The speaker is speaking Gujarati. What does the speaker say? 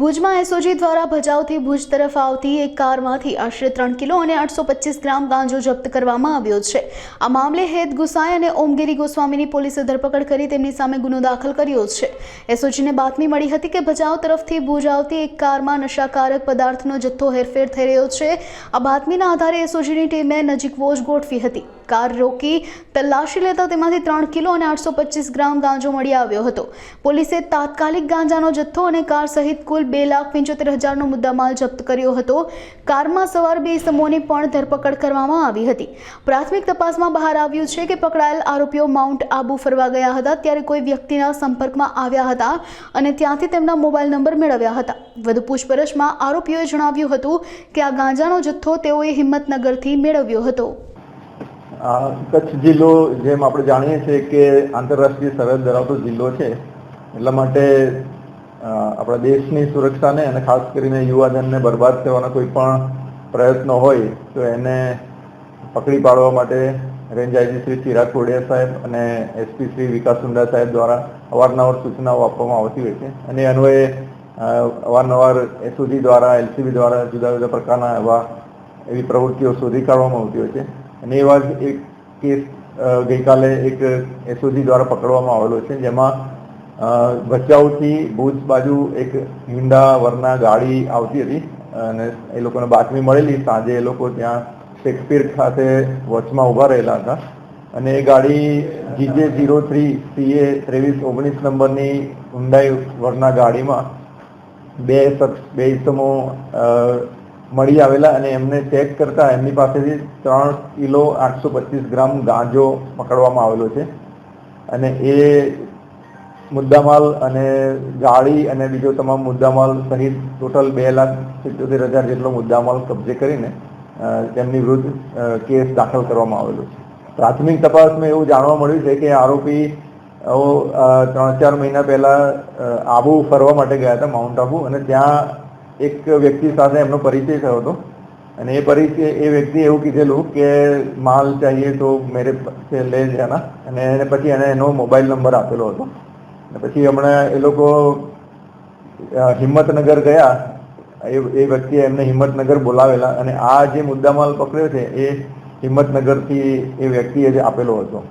ભુજમાં એસઓજી દ્વારા ભજાઉથી ભુજ તરફ આવતી એક કારમાંથી આશરે ત્રણ કિલો અને આઠસો પચીસ ગ્રામ ગાંજો જપ્ત કરવામાં આવ્યો છે. આ મામલે હેત ગુસાઈ અને ઓમગીરી ગોસ્વામીની પોલીસે ધરપકડ કરી તેમની સામે ગુનો દાખલ કર્યો છે. એસઓજીને બાતમી મળી હતી કે ભજાઉ તરફથી ભુજ આવતી એક કારમાં નશાકારક પદાર્થનો જથ્થો હેરફેર થઈ રહ્યો છે. આ બાતમીના આધારે એસઓજીની ટીમે નજીક વોચ ગોઠવી હતી. કાર રોકી તલાશી લેતા તેમાંથી ત્રણ કિલો અને આઠસો પચીસ ગ્રામ ગાંજો મળી આવ્યો હતો. પોલીસે તાત્કાલિક ગાંજાનો જથ્થો અને કાર સહિત કુલ બે લાખ પંચોતેર હજારનો મુદ્દામાલ જપ્ત કર્યો હતો. કારમાં સવાર બે સમૂહની પણ ધરપકડ કરવામાં આવી હતી. પ્રાથમિક તપાસમાં બહાર આવ્યું છે કે પકડાયેલ આરોપીઓ માઉન્ટ આબુ ફરવા ગયા હતા, ત્યારે કોઈ વ્યક્તિના સંપર્કમાં આવ્યા હતા અને ત્યાંથી તેમના મોબાઈલ નંબર મેળવ્યા હતા. વધુ પૂછપરછમાં આરોપીઓએ જણાવ્યું હતું કે આ ગાંજાનો જથ્થો તેઓએ હિંમતનગરથી મેળવ્યો હતો. કચ્છ જિલ્લો જેમ આપણે જાણીએ છીએ કે આંતરરાષ્ટ્રીય સરહદ ધરાવતો જિલ્લો છે, એટલા માટે આપણા દેશની સુરક્ષાને અને ખાસ કરીને યુવાધનને બરબાદ કરવાના કોઈ પણ પ્રયત્નો હોય તો એને પકડી પાડવા માટે રેન્જ આઈજી શ્રી ચિરાગ કોડિયા સાહેબ અને એસપી શ્રી વિકાસ સુંડા સાહેબ દ્વારા અવારનવાર સૂચનાઓ આપવામાં આવતી હોય છે. અને અન્વયે અવારનવાર એસઓજી દ્વારા એલસીબી દ્વારા જુદા જુદા પ્રકારના એવા એવી પ્રવૃત્તિઓ શોધી કાઢવામાં આવતી હોય છે. અને એવા જ એક કેસ ગઈકાલે એક એસઓજી દ્વારા પકડવામાં આવેલો છે, જેમાં ભચાઉથી ભુજ બાજુ એક હિન્ડા વરના ગાડી આવતી હતી. અને એ લોકોને બાતમી મળેલી. સાંજે એ લોકો ત્યાં શેક્સપિયર ખાતે વચમાં ઊભા રહેલા હતા. અને એ ગાડી જીજે ઝીરો થ્રી સીએ ત્રેવીસ ઓગણીસ નંબરની હુંડાઈ વરના ગાડીમાં બે શખ્સ, બે ઇસમો મળી આવેલા અને એમને ચેક કરતા એમની પાસેથી ત્રણ કિલો આઠસો પચીસ ગ્રામ ગાંજો પકડવામાં આવેલો છે. અને એ મુદ્દામાલ અને ગાડી અને બીજો તમામ મુદ્દામાલ સહિત ટોટલ બે લાખ સિત્યોતેર હજાર જેટલો મુદ્દામાલ કબજે કરીને તેમની વિરુદ્ધ કેસ દાખલ કરવામાં આવેલો છે. પ્રાથમિક તપાસમાં એવું જાણવા મળ્યું છે કે આરોપી ત્રણ ચાર મહિના પહેલા આબુ ફરવા માટે ગયા હતા, માઉન્ટ આબુ, અને ત્યાં એક વ્યક્તિ સાથે એમનો પરિચય થયો હતો. અને એ પરિચય, એ વ્યક્તિ એવું કીધેલું કે માલ ચાહીએ તો મેરે લે જાના. અને એને પછી એને એનો મોબાઈલ નંબર આપેલો હતો. પછી હમણાં એ લોકો હિંમતનગર ગયા. એ વ્યક્તિએ એમને હિંમતનગર બોલાવેલા અને આ જે મુદ્દામાલ પકડ્યો છે, એ હિંમતનગરથી એ વ્યક્તિએ જે આપેલો હતો.